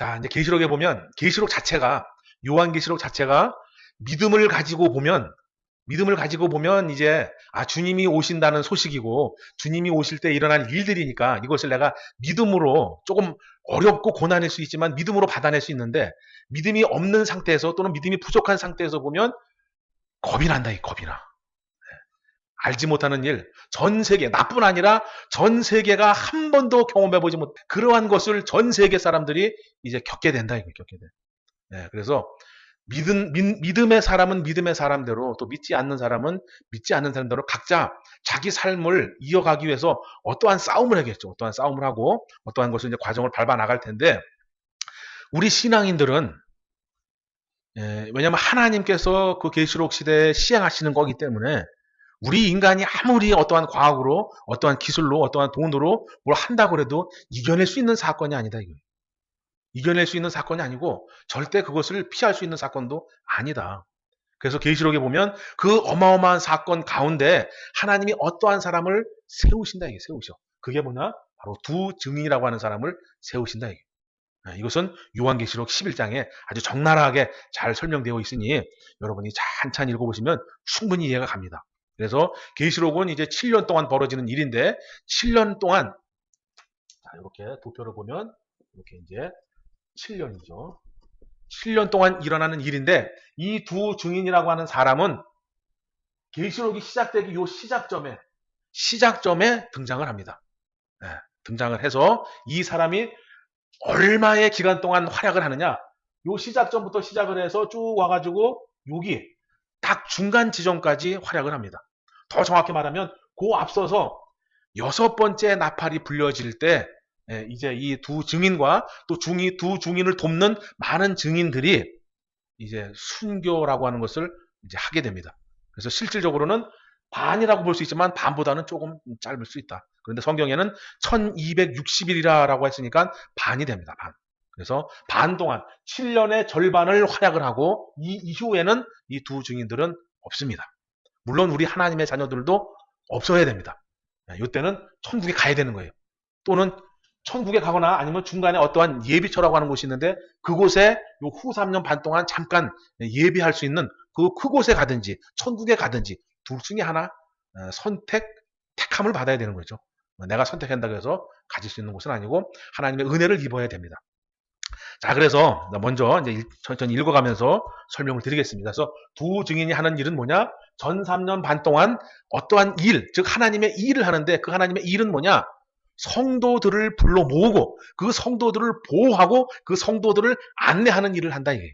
자, 이제 계시록에 보면 계시록 자체가 요한 계시록 자체가 믿음을 가지고 보면 믿음을 가지고 보면 이제 아 주님이 오신다는 소식이고 주님이 오실 때 일어날 일들이니까 이것을 내가 믿음으로 조금 어렵고 고난일 수 있지만 믿음으로 받아낼 수 있는데 믿음이 없는 상태에서 또는 믿음이 부족한 상태에서 보면 겁이 난다 이 겁이 나. 네. 알지 못하는 일, 전 세계, 나뿐 아니라 전 세계가 한 번도 경험해보지 못, 그러한 것을 전 세계 사람들이 이제 겪게 된다, 이거 겪게 돼. 네, 그래서 믿음, 믿, 음의 사람은 믿음의 사람대로 또 믿지 않는 사람은 믿지 않는 사람대로 각자 자기 삶을 이어가기 위해서 어떠한 싸움을 하겠죠. 어떠한 싸움을 하고 어떠한 것을 이제 과정을 밟아 나갈 텐데 우리 신앙인들은 예, 왜냐하면 하나님께서 그 계시록 시대에 시행하시는 거기 때문에 우리 인간이 아무리 어떠한 과학으로 어떠한 기술로 어떠한 돈으로 뭘 한다고 해도 이겨낼 수 있는 사건이 아니다 이거. 이겨낼 수 있는 사건이 아니고 절대 그것을 피할 수 있는 사건도 아니다. 그래서 계시록에 보면 그 어마어마한 사건 가운데 하나님이 어떠한 사람을 세우신다 이게 세우셔. 그게 뭐냐? 바로 두 증인이라고 하는 사람을 세우신다 이게. 네, 이것은 요한계시록 11장에 아주 적나라하게 잘 설명되어 있으니 여러분이 찬찬히 읽어보시면 충분히 이해가 갑니다. 그래서 계시록은 이제 7년 동안 벌어지는 일인데 7년 동안 자 이렇게 도표를 보면 이렇게 이제 7년이죠. 7년 동안 일어나는 일인데 이 두 증인이라고 하는 사람은 계시록이 시작되기 요 시작점에 시작점에 등장을 합니다. 네, 등장을 해서 이 사람이 얼마의 기간 동안 활약을 하느냐? 요 시작점부터 시작을 해서 쭉 와가지고 여기 딱 중간 지점까지 활약을 합니다. 더 정확히 말하면 그 앞서서 여섯 번째 나팔이 불려질 때 예, 이제 이 두 증인과 또 중이 두 증인을 돕는 많은 증인들이 이제 순교라고 하는 것을 이제 하게 됩니다. 그래서 실질적으로는 반이라고 볼 수 있지만 반보다는 조금 짧을 수 있다. 그런데 성경에는 1260일이라고 했으니까 반이 됩니다. 반. 그래서 반 동안 7년의 절반을 활약을 하고 이 이후에는 이 두 증인들은 없습니다. 물론 우리 하나님의 자녀들도 없어야 됩니다. 이때는 천국에 가야 되는 거예요. 또는 천국에 가거나 아니면 중간에 어떠한 예비처라고 하는 곳이 있는데 그곳에 후 3년 반 동안 잠깐 예비할 수 있는 그 그곳에 가든지 천국에 가든지 둘 중에 하나 어, 선택 택함을 받아야 되는 거죠. 내가 선택한다고 해서 가질 수 있는 곳은 아니고 하나님의 은혜를 입어야 됩니다. 자, 그래서 먼저 이제 천천히 읽어가면서 설명을 드리겠습니다. 그래서 두 증인이 하는 일은 뭐냐? 전 3년 반 동안 어떠한 일, 즉 하나님의 일을 하는데 그 하나님의 일은 뭐냐? 성도들을 불러 모으고 그 성도들을 보호하고 그 성도들을 안내하는 일을 한다 이게.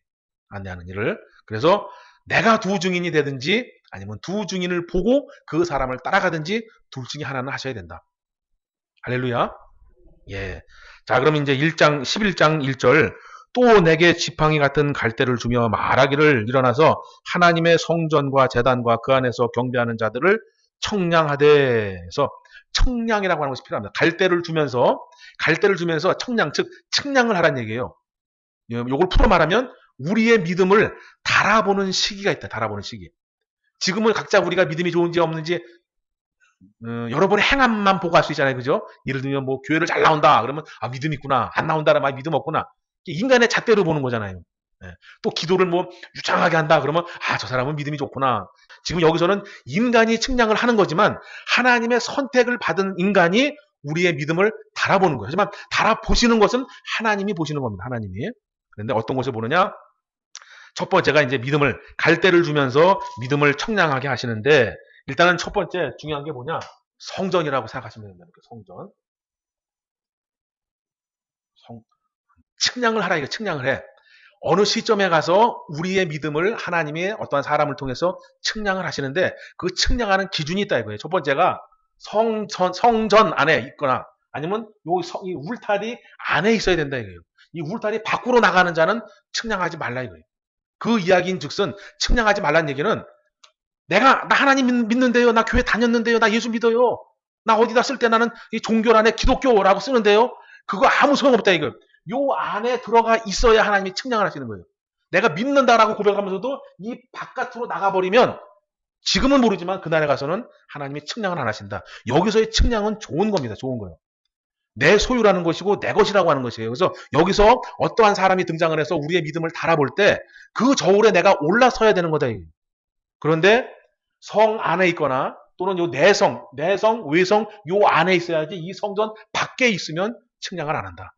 안내하는 일을. 그래서 내가 두 증인이 되든지 아니면 두 증인을 보고 그 사람을 따라가든지 둘 중에 하나는 하셔야 된다. 할렐루야. 예. 자, 그럼 이제 1장 11장 1절 또 내게 지팡이 같은 갈대를 주며 말하기를 일어나서 하나님의 성전과 재단과 그 안에서 경배하는 자들을 청량하되서 청량이라고 하는 것이 필요합니다. 갈대를 주면서 갈대를 주면서 청량 즉 측량을 하라는 얘기예요. 요걸 풀어 말하면 우리의 믿음을 달아보는 시기가 있다. 달아보는 시기. 지금은 각자 우리가 믿음이 좋은지 없는지 어, 여러분의 행함만 보고 할 수 있잖아요. 그죠? 예를 들면 뭐 교회를 잘 나온다. 그러면 아 믿음 있구나. 안 나온다라 말 믿음 없구나. 인간의 잣대로 보는 거잖아요. 예. 또 기도를 뭐 유창하게 한다. 그러면 아 저 사람은 믿음이 좋구나. 지금 여기서는 인간이 측량을 하는 거지만 하나님의 선택을 받은 인간이 우리의 믿음을 달아보는 거예요. 하지만 달아보시는 것은 하나님이 보시는 겁니다. 하나님이. 그런데 어떤 것을 보느냐? 첫 번째가 이제 믿음을 갈대를 주면서 믿음을 청량하게 하시는데 일단은 첫 번째 중요한 게 뭐냐? 성전이라고 생각하시면 됩니다. 성전. 성, 측량을 하라 이거 측량을 해. 어느 시점에 가서 우리의 믿음을 하나님의 어떠한 사람을 통해서 측량을 하시는데 그 측량하는 기준이 있다 이거예요. 첫 번째가 성전, 성전 안에 있거나 아니면 요 성, 이 울타리 안에 있어야 된다 이거예요. 이 울타리 밖으로 나가는 자는 측량하지 말라 이거예요. 그 이야기인 즉슨 측량하지 말라는 얘기는 내가 나 하나님 믿는데요. 나 교회 다녔는데요. 나 예수 믿어요. 나 어디다 쓸 때 나는 이 종교란에 기독교라고 쓰는데요. 그거 아무 소용없다 이거. 요 안에 들어가 있어야 하나님이 측량을 하시는 거예요. 내가 믿는다라고 고백하면서도 이 바깥으로 나가버리면 지금은 모르지만 그날에 가서는 하나님이 측량을 안 하신다. 여기서의 측량은 좋은 겁니다. 좋은 거예요. 내 소유라는 것이고 내 것이라고 하는 것이에요. 그래서 여기서 어떠한 사람이 등장을 해서 우리의 믿음을 달아볼 때 그 저울에 내가 올라서야 되는 거다. 그런데 성 안에 있거나 또는 요 내성, 내성, 외성 요 안에 있어야지 이 성전 밖에 있으면 측량을 안 한다.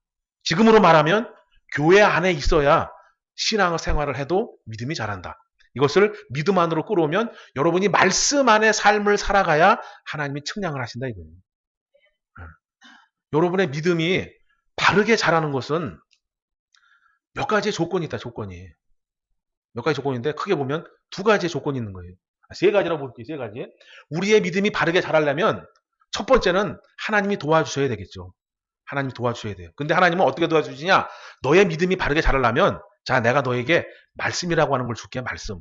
지금으로 말하면 교회 안에 있어야 신앙 생활을 해도 믿음이 자란다. 이것을 믿음 안으로 끌어오면 여러분이 말씀 안에 삶을 살아가야 하나님이 측량을 하신다 이거예요. 예. 여러분의 믿음이 바르게 자라는 것은 몇 가지의 조건이 있다, 조건이. 몇 가지 조건인데 크게 보면 두 가지의 조건이 있는 거예요. 아, 세 가지라고 볼게요, 세 가지. 우리의 믿음이 바르게 자라려면 첫 번째는 하나님이 도와주셔야 되겠죠. 하나님이 도와주셔야 돼요. 근데 하나님은 어떻게 도와주시냐? 너의 믿음이 바르게 자라려면 자, 내가 너에게 말씀이라고 하는 걸 줄게, 말씀.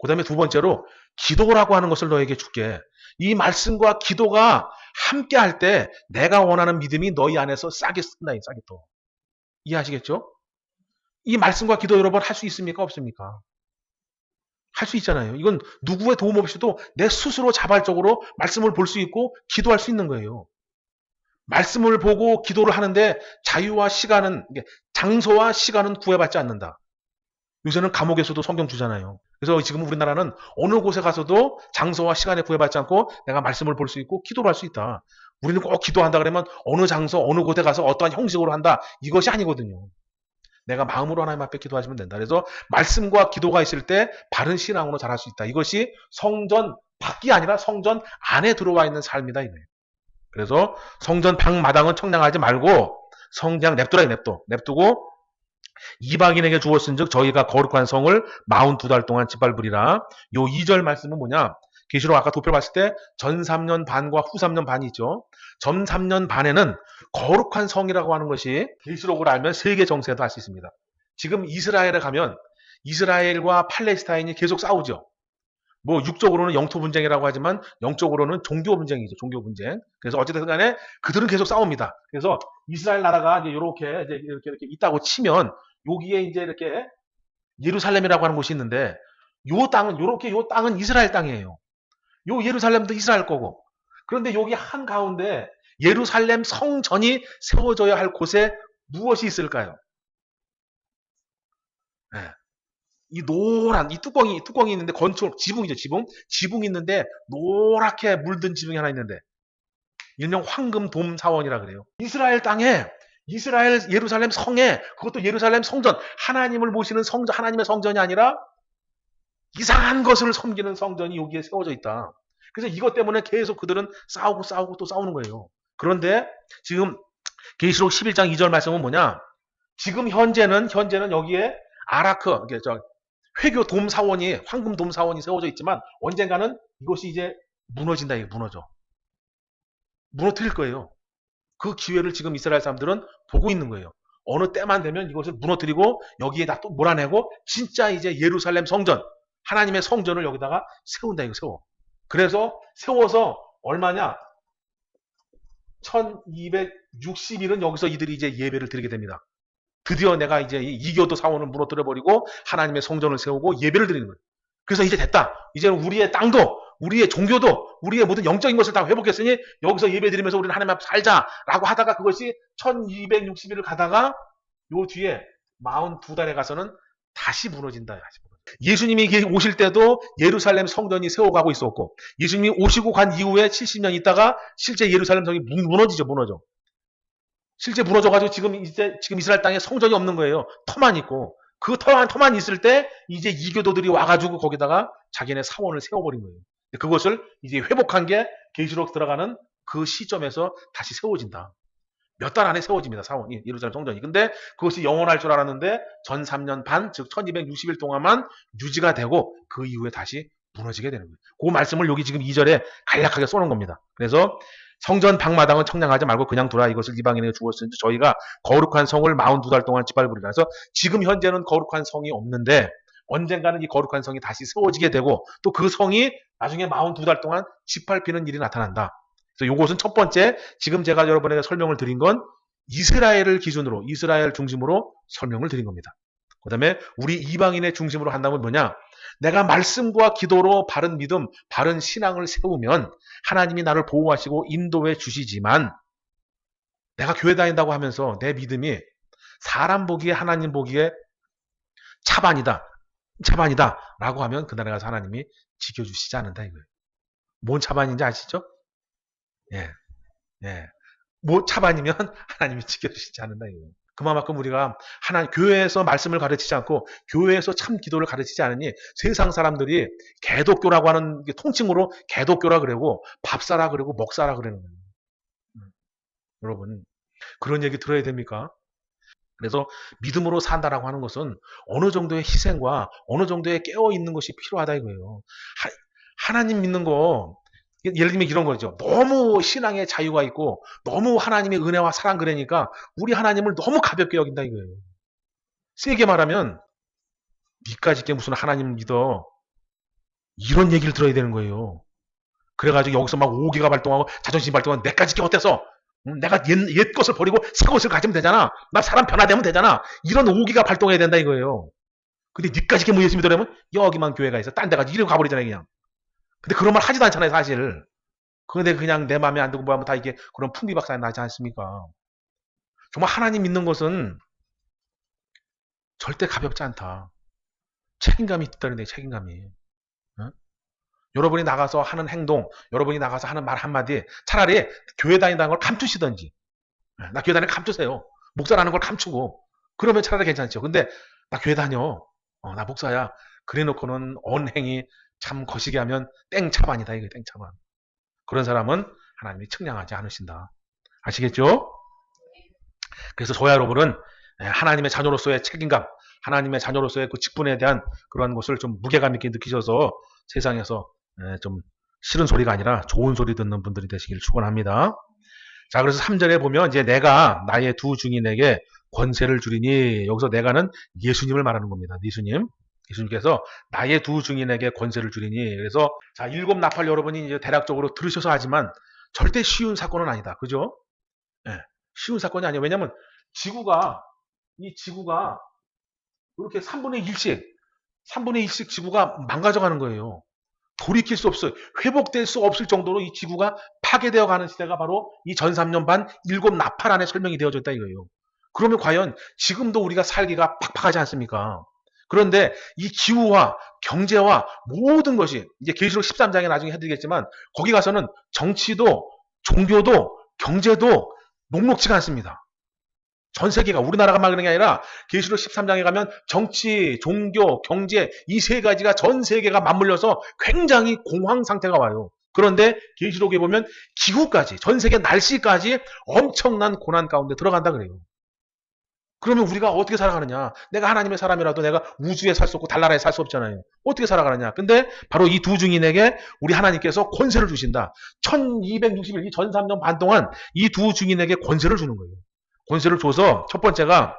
그 다음에 두 번째로 기도라고 하는 것을 너에게 줄게. 이 말씀과 기도가 함께 할 때 내가 원하는 믿음이 너희 안에서 싸게 쓴다, 싸게 또. 이해하시겠죠? 이 말씀과 기도 여러분 할 수 있습니까? 없습니까? 할 수 있잖아요. 이건 누구의 도움 없이도 내 스스로 자발적으로 말씀을 볼 수 있고 기도할 수 있는 거예요. 말씀을 보고 기도를 하는데 자유와 시간은 장소와 시간은 구애받지 않는다. 요새는 감옥에서도 성경 주잖아요. 그래서 지금 우리나라는 어느 곳에 가서도 장소와 시간에 구애받지 않고 내가 말씀을 볼 수 있고 기도를 할 수 있다. 우리는 꼭 기도한다 그러면 어느 장소, 어느 곳에 가서 어떠한 형식으로 한다. 이것이 아니거든요. 내가 마음으로 하나님 앞에 기도하시면 된다. 그래서 말씀과 기도가 있을 때 바른 신앙으로 잘할 수 있다. 이것이 성전 밖이 아니라 성전 안에 들어와 있는 삶이다. 이거예요. 그래서 성전 방마당은 청량하지 말고 성장 냅두라 냅둬. 냅두고 이방인에게 주었은즉 저희가 거룩한 성을 42달 동안 짓밟으리라. 요 2절 말씀은 뭐냐? 계시록 아까 도표 봤을 때 전 3년 반과 후 3년 반이 있죠. 전 3년 반에는 거룩한 성이라고 하는 것이 계시록을 알면 세계 정세도 알 수 있습니다. 지금 이스라엘에 가면 이스라엘과 팔레스타인이 계속 싸우죠. 뭐 육적으로는 영토 분쟁이라고 하지만 영적으로는 종교 분쟁이죠. 종교 분쟁. 그래서 어쨌든 간에 그들은 계속 싸웁니다. 그래서 이스라엘 나라가 이제 이렇게 이제 이렇게 이렇게 있다고 치면 여기에 이제 이렇게 예루살렘이라고 하는 곳이 있는데 요 땅은 이렇게 요 땅은 이스라엘 땅이에요. 요 예루살렘도 이스라엘 거고. 그런데 여기 한 가운데 예루살렘 성전이 세워져야 할 곳에 무엇이 있을까요? 네. 이 노란 이 뚜껑이 뚜껑이 있는데 건축 지붕이죠 지붕 지붕이 있는데 노랗게 물든 지붕이 하나 있는데 일명 황금 돔 사원이라 그래요. 이스라엘 땅에 이스라엘 예루살렘 성에 그것도 예루살렘 성전 하나님을 모시는 성전 하나님의 성전이 아니라 이상한 것을 섬기는 성전이 여기에 세워져 있다. 그래서 이것 때문에 계속 그들은 싸우고 싸우고 또 싸우는 거예요. 그런데 지금 계시록 11장 2절 말씀은 뭐냐? 지금 현재는 현재는 여기에 아라크, 저 회교 돔 사원이 황금 돔 사원이 세워져 있지만 언젠가는 이것이 이제 무너진다 이게 무너져. 무너뜨릴 거예요. 그 기회를 지금 이스라엘 사람들은 보고 있는 거예요. 어느 때만 되면 이것을 무너뜨리고 여기에다 또 몰아내고 진짜 이제 예루살렘 성전 하나님의 성전을 여기다가 세운다 이거 세워. 그래서 세워서 얼마냐? 1260일은 여기서 이들이 이제 예배를 드리게 됩니다. 드디어 내가 이제 이교도 사원을 무너뜨려 버리고 하나님의 성전을 세우고 예배를 드리는 거예요. 그래서 이제 됐다. 이제는 우리의 땅도 우리의 종교도 우리의 모든 영적인 것을 다 회복했으니 여기서 예배 드리면서 우리는 하나님 앞에 살자라고 하다가 그것이 1260일을 가다가 요 뒤에 42달에 가서는 다시 무너진다. 예수님이 오실 때도 예루살렘 성전이 세워가고 있었고 예수님이 오시고 간 이후에 70년 있다가 실제 예루살렘 성이 무너지죠. 무너져. 실제 무너져가지고 지금 이제 지금 이스라엘 땅에 성전이 없는 거예요. 터만 있고 그 터만 터만 있을 때 이제 이교도들이 와가지고 거기다가 자기네 사원을 세워버린 거예요. 그것을 이제 회복한 게 계시록 들어가는 그 시점에서 다시 세워진다. 몇 달 안에 세워집니다. 사원이 예루살렘 성전이. 근데 그것이 영원할 줄 알았는데 전 3년 반, 즉 1260일 동안만 유지가 되고 그 이후에 다시 무너지게 되는 거예요. 그 말씀을 여기 지금 2절에 간략하게 쏘는 겁니다. 그래서 성전 방마당은 청량하지 말고 그냥 두라 이것을 이방인에게 주었으니 저희가 거룩한 성을 42달 동안 짓밟으리라. 그래서 지금 현재는 거룩한 성이 없는데 언젠가는 이 거룩한 성이 다시 세워지게 되고 또 그 성이 나중에 42달 동안 짓밟히는 일이 나타난다. 그래서 이것은 첫 번째 지금 제가 여러분에게 설명을 드린 건 이스라엘을 기준으로 이스라엘 중심으로 설명을 드린 겁니다. 그 다음에 우리 이방인의 중심으로 한다면 뭐냐? 내가 말씀과 기도로 바른 믿음, 바른 신앙을 세우면 하나님이 나를 보호하시고 인도해 주시지만 내가 교회 다닌다고 하면서 내 믿음이 사람 보기에 하나님 보기에 차반이다. 차반이다. 라고 하면 그날에 가서 하나님이 지켜주시지 않는다 이거예요. 뭔 차반인지 아시죠? 예. 예. 뭐 차반이면 하나님이 지켜주시지 않는다 이거예요. 그만큼 우리가 하나 교회에서 말씀을 가르치지 않고 교회에서 참 기도를 가르치지 않으니 세상 사람들이 개독교라고 하는 게 통칭으로 개독교라 그러고 밥사라 그러고 먹사라 그러는 거예요. 음. 여러분 그런 얘기 들어야 됩니까? 그래서 믿음으로 산다라고 하는 것은 어느 정도의 희생과 어느 정도의 깨어 있는 것이 필요하다 이거예요. 하, 나님 믿는 거 예를 들면 이런 거죠. 너무 신앙의 자유가 있고 너무 하나님의 은혜와 사랑 그러니까 우리 하나님을 너무 가볍게 여긴다 이거예요. 세게 말하면 니까지 게 무슨 하나님 믿어 이런 얘기를 들어야 되는 거예요. 그래가지고 여기서 막 오기가 발동하고 자존심 발동하고 내까지 게 어때서 내가 옛, 옛 것을 버리고 새 것을 가지면 되잖아. 나 사람 변화되면 되잖아. 이런 오기가 발동해야 된다 이거예요. 근데 니까지 게뭐 예수 믿으려면 여기만 교회가 있어. 딴 데 가지 이러고 가버리잖아요 그냥. 근데 그런 말 하지도 않잖아요, 사실. 그런데 그냥 내 마음에 안 들고 뭐 하면 다 이게 그런 풍비박산이 나지 않습니까? 정말 하나님 믿는 것은 절대 가볍지 않다. 책임감이 데 책임감이. 어? 여러분이 나가서 하는 행동, 여러분이 나가서 하는 말 한마디, 차라리 교회 다닌다는 걸 감추시던지. 예, 나 교회 다니는 걸 감추세요. 목사라는 걸 감추고. 그러면 차라리 괜찮죠. 근데 나 교회 다녀. 어, 나 목사야. 그래 놓고는 언행이 참 거시기 하면 땡차반이다 이거 땡차반. 그런 사람은 하나님이 측량하지 않으신다. 아시겠죠? 그래서 저와 여러분은 예, 하나님의 자녀로서의 책임감, 하나님의 자녀로서의 그 직분에 대한 그러한 것을 좀 무게감 있게 느끼셔서 세상에서 예, 좀 싫은 소리가 아니라 좋은 소리 듣는 분들이 되시길 축원합니다. 자, 그래서 3절에 보면 이제 내가 나의 두 증인에게 권세를 주리니 여기서 내가는 예수님을 말하는 겁니다. 예수님. 예수님께서 나의 두 증인에게 권세를 주리니 그래서 자 일곱 나팔 여러분이 이제 대략적으로 들으셔서 하지만 절대 쉬운 사건은 아니다. 그죠? 예, 쉬운 사건이 아니에요. 왜냐하면 지구가 이 지구가 이렇게 3분의 1씩 3분의 1씩 지구가 망가져가는 거예요. 돌이킬 수 없어요. 회복될 수 없을 정도로 이 지구가 파괴되어 가는 시대가 바로 이 전 3년 반 일곱 나팔 안에 설명이 되어졌다 이거예요. 그러면 과연 지금도 우리가 살기가 팍팍하지 않습니까? 그런데 이 기후와 경제와 모든 것이 이제 계시록 13장에 나중에 해드리겠지만 거기 가서는 정치도 종교도 경제도 녹록지가 않습니다. 전 세계가 우리나라가 막 그런 게 아니라 계시록 13장에 가면 정치, 종교, 경제 이 세 가지가 전 세계가 맞물려서 굉장히 공황 상태가 와요. 그런데 계시록에 보면 기후까지 전 세계 날씨까지 엄청난 고난 가운데 들어간다 그래요. 그러면 우리가 어떻게 살아가느냐? 내가 하나님의 사람이라도 내가 우주에 살 수 없고 달나라에 살 수 없잖아요. 어떻게 살아가느냐? 근데 바로 이두 증인에게 우리 하나님께서 권세를 주신다. 1260일, 이전 3년 반 동안 이두 증인에게 권세를 주는 거예요. 권세를 줘서 첫 번째가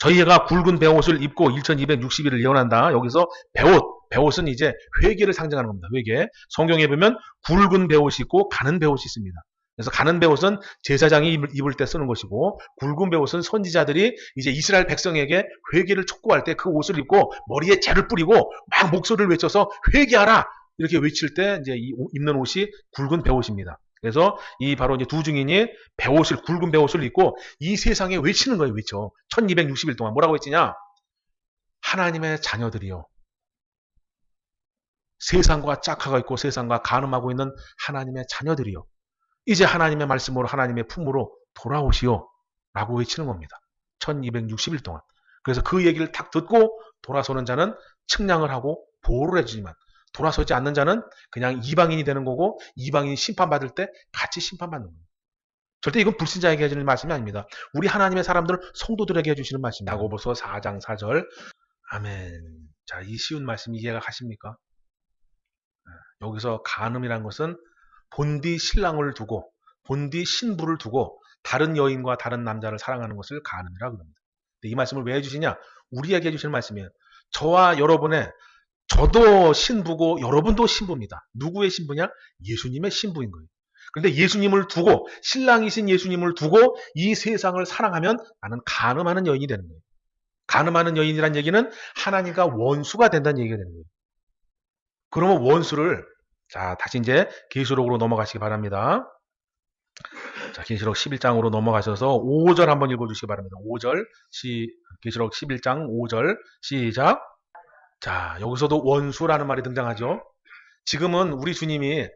저희가 굵은 배옷을 입고 1260일을 예언한다. 여기서 배옷, 배옷은 이제 회개를 상징하는 겁니다. 회개. 성경에 보면 굵은 배옷이 있고 가는 배옷이 있습니다. 그래서 가는 배옷은 제사장이 입을 때 쓰는 것이고 굵은 배옷은 선지자들이 이제 이스라엘 백성에게 회개를 촉구할 때 그 옷을 입고 머리에 재를 뿌리고 막 목소리를 외쳐서 회개하라 이렇게 외칠 때 이제 입는 옷이 굵은 배옷입니다. 그래서 이 바로 이제 두 증인이 배옷을 굵은 배옷을 입고 이 세상에 외치는 거예요, 외쳐. 1260일 동안 뭐라고 했지냐? 하나님의 자녀들이요. 세상과 짝화가 있고 세상과 가늠하고 있는 하나님의 자녀들이요. 이제 하나님의 말씀으로 하나님의 품으로 돌아오시오 라고 외치는 겁니다. 1260일 동안. 그래서 그 얘기를 딱 듣고 돌아서는 자는 측량을 하고 보호를 해주지만 돌아서지 않는 자는 그냥 이방인이 되는 거고 이방인이 심판받을 때 같이 심판받는 거예요. 절대 이건 불신자에게 해주는 말씀이 아닙니다. 우리 하나님의 사람들 성도들에게 해주시는 말씀입니다. 야고보서 4장 4절 아멘. 자, 이 쉬운 말씀 이해가 가십니까? 네, 여기서 간음이란 것은 본디 신랑을 두고 본디 신부를 두고 다른 여인과 다른 남자를 사랑하는 것을 가늠이라 그럽니다. 이 말씀을 왜 해주시냐? 우리에게 해주시는 말씀이에요. 저와 여러분의 저도 신부고 여러분도 신부입니다. 누구의 신부냐? 예수님의 신부인 거예요. 그런데 예수님을 두고 신랑이신 예수님을 두고 이 세상을 사랑하면 나는 가늠하는 여인이 되는 거예요. 가늠하는 여인이란 얘기는 하나님과 원수가 된다는 얘기가 되는 거예요. 그러면 원수를 자, 다시 이제 계시록으로 넘어가시기 바랍니다. 자, 계시록 11장으로 넘어가셔서 5절 한번 읽어 주시기 바랍니다. 5절, 시, 계시록 11장 5절, 시작. 자, 여기서도 원수라는 말이 등장하죠. 지금은 우리 주님이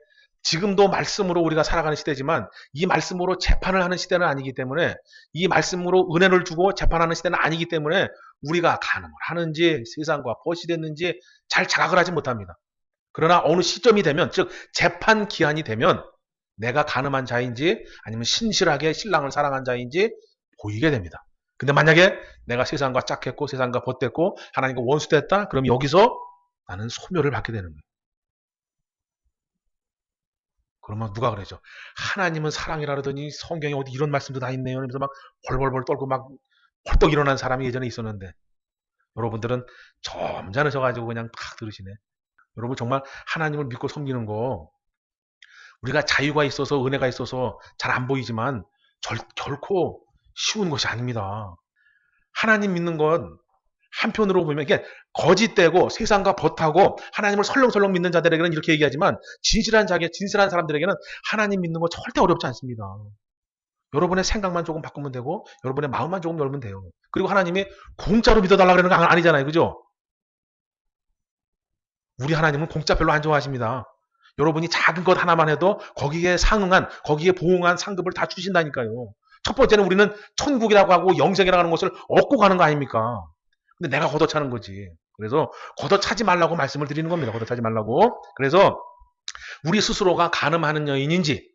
지금도 말씀으로 우리가 살아가는 시대지만 이 말씀으로 재판을 하는 시대는 아니기 때문에 이 말씀으로 은혜를 주고 재판하는 시대는 아니기 때문에 우리가 가늠을 하는지 세상과 벗이 됐는지 잘 자각을 하지 못합니다. 그러나 어느 시점이 되면 즉 재판 기한이 되면 내가 가늠한 자인지 아니면 신실하게 신랑을 사랑한 자인지 보이게 됩니다. 근데 만약에 내가 세상과 짝했고 세상과 벗됐고 하나님과 원수됐다 그럼 여기서 나는 소멸을 받게 되는 거예요. 그러면 누가 그러죠? 하나님은 사랑이라 그러더니 성경에 어디 이런 말씀도 다 있네요. 그래서 막 벌벌벌 떨고 막 헐떡 일어난 사람이 예전에 있었는데 여러분들은 점잖으셔가지고 그냥 탁 들으시네. 여러분 정말 하나님을 믿고 섬기는 거 우리가 자유가 있어서 은혜가 있어서 잘 안 보이지만 절, 결코 쉬운 것이 아닙니다. 하나님 믿는 건 한편으로 보면 이게 거짓되고 세상과 벗하고 하나님을 설렁설렁 믿는 자들에게는 이렇게 얘기하지만 진실한 자기 진실한 사람들에게는 하나님 믿는 거 절대 어렵지 않습니다. 여러분의 생각만 조금 바꾸면 되고 여러분의 마음만 조금 열면 돼요. 그리고 하나님이 공짜로 믿어달라 그러는 거 아니잖아요. 그죠? 우리 하나님은 공짜 별로 안 좋아하십니다. 여러분이 작은 것 하나만 해도 거기에 상응한 거기에 보응한 상급을 다 주신다니까요. 첫 번째는 우리는 천국이라고 하고 영생이라고 하는 것을 얻고 가는 거 아닙니까? 근데 내가 걷어차는 거지. 그래서 걷어차지 말라고 말씀을 드리는 겁니다. 걷어차지 말라고. 그래서 우리 스스로가 가늠하는 여인인지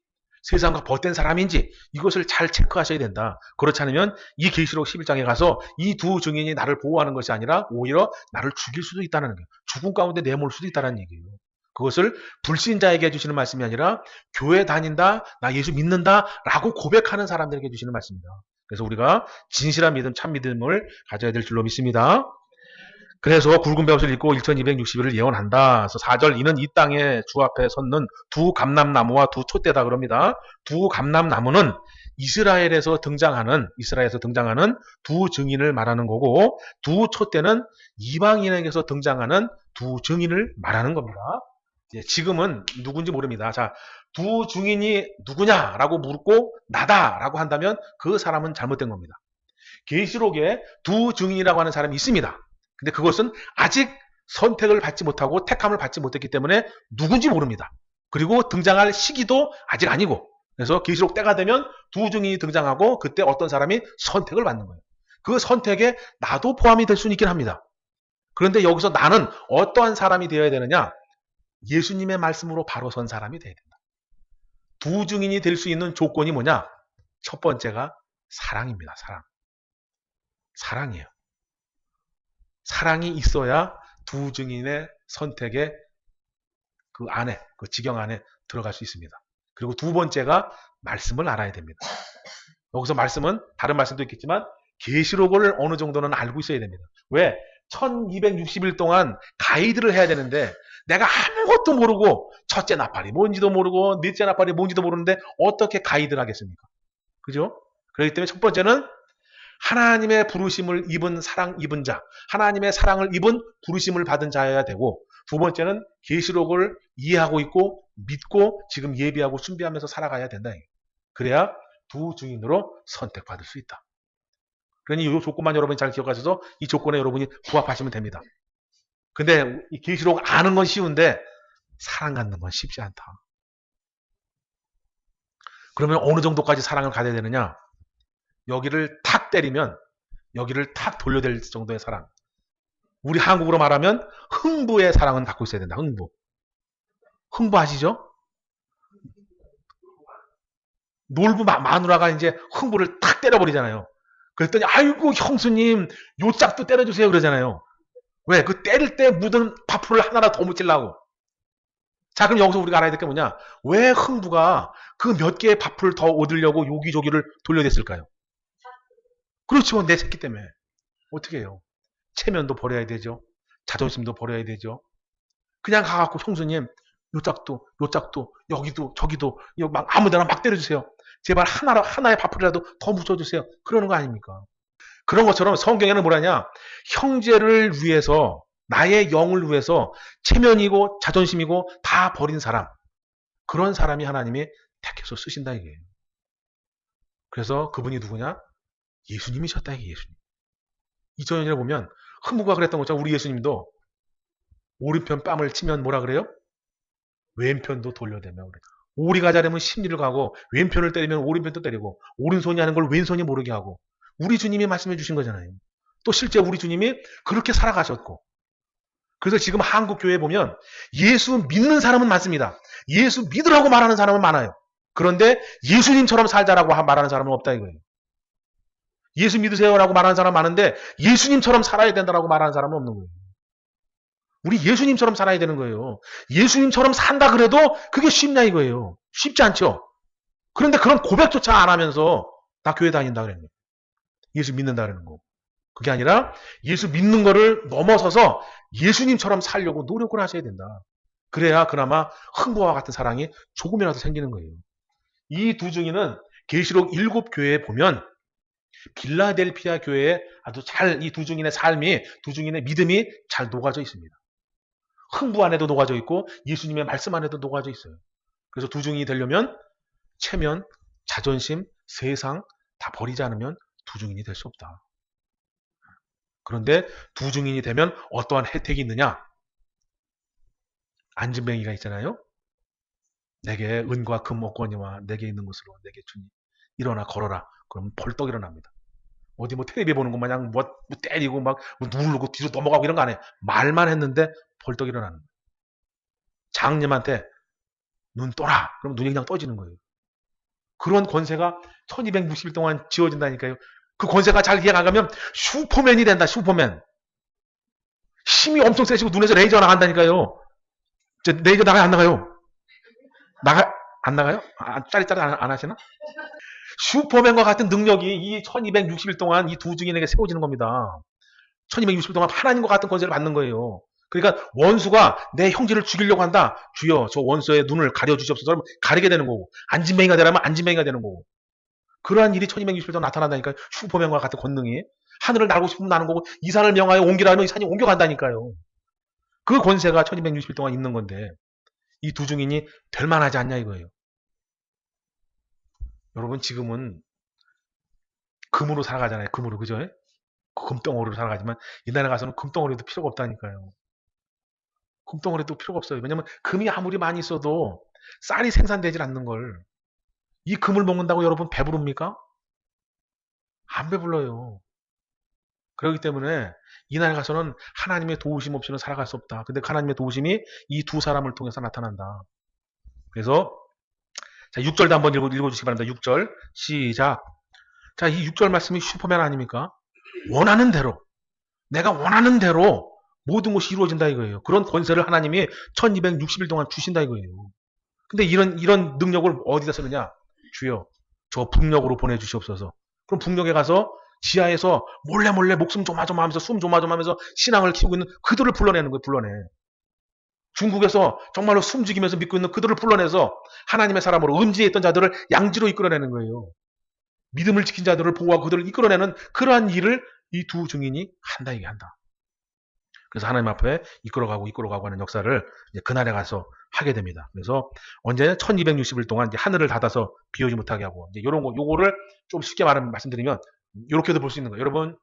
세상과 벗된 사람인지 이것을 잘 체크하셔야 된다. 그렇지 않으면 이 계시록 11장에 가서 이 두 증인이 나를 보호하는 것이 아니라 오히려 나를 죽일 수도 있다는 거예요. 죽음 가운데 내몰 수도 있다는 얘기예요. 그것을 불신자에게 해주시는 말씀이 아니라 교회 다닌다, 나 예수 믿는다 라고 고백하는 사람들에게 해주시는 말씀입니다. 그래서 우리가 진실한 믿음, 참 믿음을 가져야 될 줄로 믿습니다. 그래서 굵은 벼슬 읽고 1260일을 예언한다. 그래서 4절 이는 이 땅에 주 앞에 섰는 두 감람나무와 두 촛대다 그럽니다. 두 감람나무는 이스라엘에서 등장하는 이스라엘에서 등장하는 두 증인을 말하는 거고 두 촛대는 이방인에게서 등장하는 두 증인을 말하는 겁니다. 지금은 누군지 모릅니다. 자, 두 증인이 누구냐라고 묻고 나다라고 한다면 그 사람은 잘못된 겁니다. 계시록에 두 증인이라고 하는 사람이 있습니다. 근데 그것은 아직 선택을 받지 못하고 택함을 받지 못했기 때문에 누군지 모릅니다. 그리고 등장할 시기도 아직 아니고 그래서 계시록 때가 되면 두 증인이 등장하고 그때 어떤 사람이 선택을 받는 거예요. 그 선택에 나도 포함이 될 수는 있긴 합니다. 그런데 여기서 나는 어떠한 사람이 되어야 되느냐? 예수님의 말씀으로 바로 선 사람이 되어야 된다. 두 증인이 될 수 있는 조건이 뭐냐? 첫 번째가 사랑입니다. 사랑. 사랑이에요. 사랑이 있어야 두 증인의 선택에 그 안에, 그 지경 안에 들어갈 수 있습니다. 그리고 두 번째가 말씀을 알아야 됩니다. 여기서 말씀은 다른 말씀도 있겠지만 계시록을 어느 정도는 알고 있어야 됩니다. 왜? 1260일 동안 가이드를 해야 되는데 내가 아무것도 모르고 첫째 나팔이 뭔지도 모르고 넷째 나팔이 뭔지도 모르는데 어떻게 가이드를 하겠습니까? 그죠? 그렇기 때문에 첫 번째는 하나님의 부르심을 입은 사랑 입은 자, 하나님의 사랑을 입은 부르심을 받은 자여야 되고 두 번째는 계시록을 이해하고 있고 믿고 지금 예비하고 준비하면서 살아가야 된다. 그래야 두 증인으로 선택받을 수 있다. 그러니 이 조건만 여러분이 잘 기억하셔서 이 조건에 여러분이 부합하시면 됩니다. 근데 이 계시록 아는 건 쉬운데 사랑 갖는 건 쉽지 않다. 그러면 어느 정도까지 사랑을 가져야 되느냐? 여기를 탁 때리면 여기를 탁 돌려댈 정도의 사랑. 우리 한국으로 말하면 흥부의 사랑은 갖고 있어야 된다. 흥부. 흥부 아시죠? 놀부 마 누라가 이제 흥부를 탁 때려버리잖아요. 그랬더니 아이고 형수님 요 짝도 때려주세요 그러잖아요. 왜? 그 때릴 때 묻은 밥풀을 하나라 더 묻히려고. 자 그럼 여기서 우리가 알아야 될 게 뭐냐? 왜 흥부가 그 몇 개의 밥풀을 더 얻으려고 여기저기를 돌려댔을까요? 그렇죠. 내 새끼 때문에. 어떻게 해요? 체면도 버려야 되죠. 자존심도 버려야 되죠. 그냥 가갖고 형수님 요 짝도 요 짝도 여기도 저기도 여기 막 아무데나 막 때려주세요. 제발 하나 하나의 밥풀이라도 더 묻혀주세요. 그러는 거 아닙니까? 그런 것처럼 성경에는 뭐라냐? 형제를 위해서 나의 영을 위해서 체면이고 자존심이고 다 버린 사람 그런 사람이 하나님이 택해서 쓰신다 이게요. 그래서 그분이 누구냐? 예수님이셨다 예수님. 2000년 전에 보면 흥부가 그랬던 것처럼 우리 예수님도 오른편 뺨을 치면 뭐라 그래요? 왼편도 돌려대며 그래. 오리가 자르면 심리를 가고 왼편을 때리면 오른편도 때리고 오른손이 하는 걸 왼손이 모르게 하고 우리 주님이 말씀해 주신 거잖아요. 또 실제 우리 주님이 그렇게 살아가셨고 그래서 지금 한국 교회에 보면 예수 믿는 사람은 많습니다. 예수 믿으라고 말하는 사람은 많아요. 그런데 예수님처럼 살자라고 하- 말하는 사람은 없다 이거예요. 예수 믿으세요라고 말하는 사람 많은데 예수님처럼 살아야 된다라고 말하는 사람은 없는 거예요. 우리 예수님처럼 살아야 되는 거예요. 예수님처럼 산다 그래도 그게 쉽냐 이거예요. 쉽지 않죠. 그런데 그런 고백조차 안 하면서 나 교회 다닌다 거예요. 예수 믿는다 그러는 거. 그게 아니라 예수 믿는 거를 넘어서서 예수님처럼 살려고 노력을 하셔야 된다. 그래야 그나마 흥부와 같은 사랑이 조금이라도 생기는 거예요. 이두 중에는 계시록 일곱 교회에 보면 빌라델피아 교회에 아주 잘 이 두 중인의 삶이 두 중인의 믿음이 잘 녹아져 있습니다. 흥부 안에도 녹아져 있고 예수님의 말씀 안에도 녹아져 있어요. 그래서 두 중이 되려면 체면, 자존심, 세상 다 버리지 않으면 두 중인이 될 수 없다. 그런데 두 중인이 되면 어떠한 혜택이 있느냐? 안진뱅이가 있잖아요. 내게 은과 금 목권이와 내게 있는 것으로 내게 주니 일어나 걸어라. 그럼 벌떡 일어납니다. 어디 뭐 텔레비 보는 것 마냥 뭐, 뭐 때리고 막 뭐 누르고 뒤로 넘어가고 이런 거 안 해. 말만 했는데 벌떡 일어나는 거예요. 장님한테 눈 떠라. 그럼 눈이 그냥 떠지는 거예요. 그런 권세가 1260일 동안 지어진다니까요. 그 권세가 잘 이해가 안 가면 슈퍼맨이 된다. 슈퍼맨. 힘이 엄청 세시고 눈에서 레이저가 나간다니까요. 저 레이저 나가요? 안 나가요? 나가 안 나가요? 아, 짜리짜리 안, 안 하시나? 슈퍼맨과 같은 능력이 이 1260일 동안 이 두 증인에게 세워지는 겁니다. 1260일 동안 하나님과 같은 권세를 받는 거예요. 그러니까 원수가 내 형제를 죽이려고 한다. 주여 저 원수의 눈을 가려주시옵소서. 그러면 가리게 되는 거고 안진뱅이가 되라면 안진뱅이가 되는 거고 그러한 일이 1260일 동안 나타난다니까요. 슈퍼맨과 같은 권능이 하늘을 날고 싶으면 나는 거고 이 산을 명하여 옮기라면 이 산이 옮겨간다니까요. 그 권세가 1260일 동안 있는 건데 이두 증인이 될 만하지 않냐 이거예요. 여러분 지금은 금으로 살아가잖아요. 금으로 그죠? 금덩어리로 살아가지만 이날에 가서는 금덩어리도 필요가 없다니까요. 금덩어리도 필요가 없어요. 왜냐면 금이 아무리 많이 있어도 쌀이 생산되질 않는 걸. 이 금을 먹는다고 여러분 배부릅니까? 안 배불러요. 그렇기 때문에 이날에 가서는 하나님의 도우심 없이는 살아갈 수 없다. 근데 하나님의 도우심이 이 두 사람을 통해서 나타난다. 그래서 자, 6절도 한번 읽어, 읽어주시기 바랍니다. 6절 시작. 자, 이 6절 말씀이 슈퍼맨 아닙니까? 원하는 대로 내가 원하는 대로 모든 것이 이루어진다 이거예요. 그런 권세를 하나님이 1260일 동안 주신다 이거예요. 근데 이런 이런 능력을 어디다 쓰느냐? 주여 저 북녘으로 보내주시옵소서. 그럼 북녘에 가서 지하에서 몰래 몰래 목숨 조마조마하면서 숨 조마조마하면서 신앙을 키우고 있는 그들을 불러내는 거예요. 불러내. 중국에서 정말로 숨죽이면서 믿고 있는 그들을 불러내서 하나님의 사람으로 음지에 있던 자들을 양지로 이끌어내는 거예요. 믿음을 지킨 자들을 보호하고 그들을 이끌어내는 그러한 일을 이 두 증인이 한다 이게 한다. 그래서 하나님 앞에 이끌어가고 이끌어가고 하는 역사를 그날에 가서 하게 됩니다. 그래서 언제 1260일 동안 하늘을 닫아서 비오지 못하게 하고 이제 요런 거 요거를 좀 쉽게 말하면 말씀드리면 이렇게도 볼 수 있는 거예요. 여러분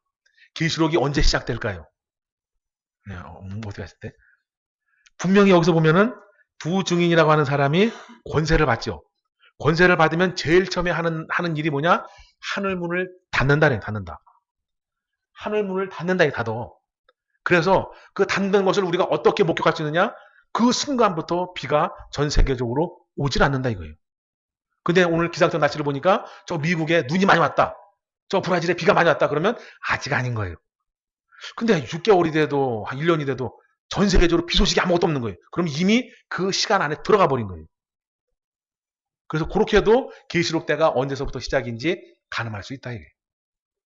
계시록이 언제 시작될까요? 네, 어, 음, 어떻게 했을 때? 분명히 여기서 보면은 두 증인이라고 하는 사람이 권세를 받죠. 권세를 받으면 제일 처음에 하는 하는 일이 뭐냐? 하늘 문을 닫는다네, 닫는다. 하늘 문을 닫는다, 이 닫어. 그래서 그 닫는 것을 우리가 어떻게 목격할 수 있느냐? 그 순간부터 비가 전 세계적으로 오질 않는다 이거예요. 근데 오늘 기상청 날씨를 보니까 저 미국에 눈이 많이 왔다. 저 브라질에 비가 많이 왔다. 그러면 아직 아닌 거예요. 근데 6개월이 돼도 한 1년이 돼도 전 세계적으로 비 소식이 아무것도 없는 거예요. 그럼 이미 그 시간 안에 들어가 버린 거예요. 그래서 그렇게 해도 계시록 때가 언제서부터 시작인지 가늠할 수 있다 이게.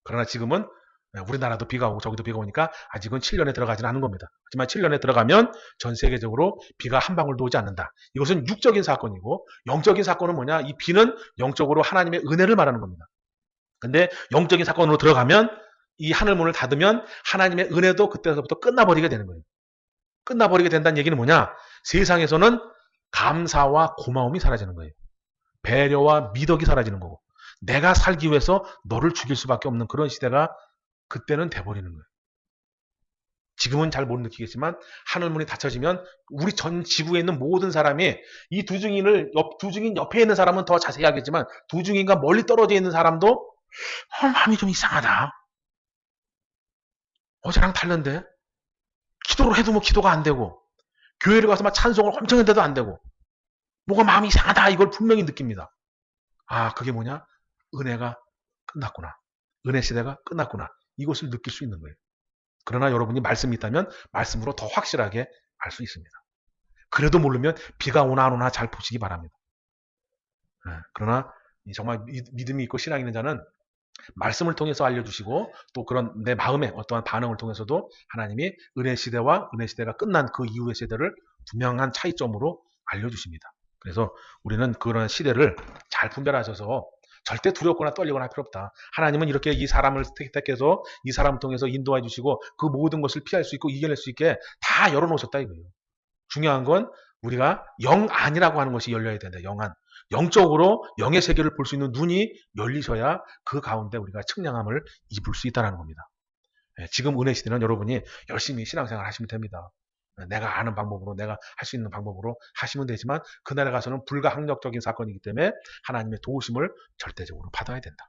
그러나 지금은 우리나라도 비가 오고 저기도 비가 오니까 아직은 7년에 들어가지는 않은 겁니다. 하지만 7년에 들어가면 전 세계적으로 비가 한 방울도 오지 않는다. 이것은 육적인 사건이고 영적인 사건은 뭐냐? 이 비는 영적으로 하나님의 은혜를 말하는 겁니다. 근데 영적인 사건으로 들어가면 이 하늘 문을 닫으면 하나님의 은혜도 그때서부터 끝나버리게 되는 거예요. 끝나버리게 된다는 얘기는 뭐냐? 세상에서는 감사와 고마움이 사라지는 거예요. 배려와 미덕이 사라지는 거고 내가 살기 위해서 너를 죽일 수밖에 없는 그런 시대가 그때는 돼버리는 거예요. 지금은 잘 못 느끼겠지만 하늘문이 닫혀지면 우리 전 지구에 있는 모든 사람이 이두 증인을 옆, 두 증인 옆에 있는 사람은 더 자세히 하겠지만 두 증인과 멀리 떨어져 있는 사람도 어, 마음이 좀 이상하다. 어제랑 다른데 기도를 해도 뭐 기도가 안 되고 교회를 가서 막 찬송을 엄청 했는데도 안 되고 뭐가 마음이 이상하다 이걸 분명히 느낍니다. 아 그게 뭐냐? 은혜가 끝났구나. 은혜 시대가 끝났구나. 이것을 느낄 수 있는 거예요. 그러나 여러분이 말씀이 있다면 말씀으로 더 확실하게 알 수 있습니다. 그래도 모르면 비가 오나 안 오나 잘 보시기 바랍니다. 네, 그러나 정말 믿음이 있고 신앙 있는 자는 말씀을 통해서 알려주시고 또 그런 내 마음의 어떠한 반응을 통해서도 하나님이 은혜 시대와 은혜 시대가 끝난 그 이후의 세대를 분명한 차이점으로 알려주십니다. 그래서 우리는 그런 시대를 잘 분별하셔서 절대 두렵거나 떨리거나 할 필요 없다. 하나님은 이렇게 이 사람을 택해서 이 사람을 통해서 인도해 주시고 그 모든 것을 피할 수 있고 이겨낼 수 있게 다 열어놓으셨다 이거예요. 중요한 건 우리가 영안이라고 하는 것이 열려야 된다. 영안. 영적으로 영의 세계를 볼 수 있는 눈이 열리셔야 그 가운데 우리가 측량함을 입을 수 있다는 겁니다. 예, 지금 은혜 시대는 여러분이 열심히 신앙생활 하시면 됩니다. 예, 내가 아는 방법으로 내가 할 수 있는 방법으로 하시면 되지만 그날에 가서는 불가항력적인 사건이기 때문에 하나님의 도우심을 절대적으로 받아야 된다.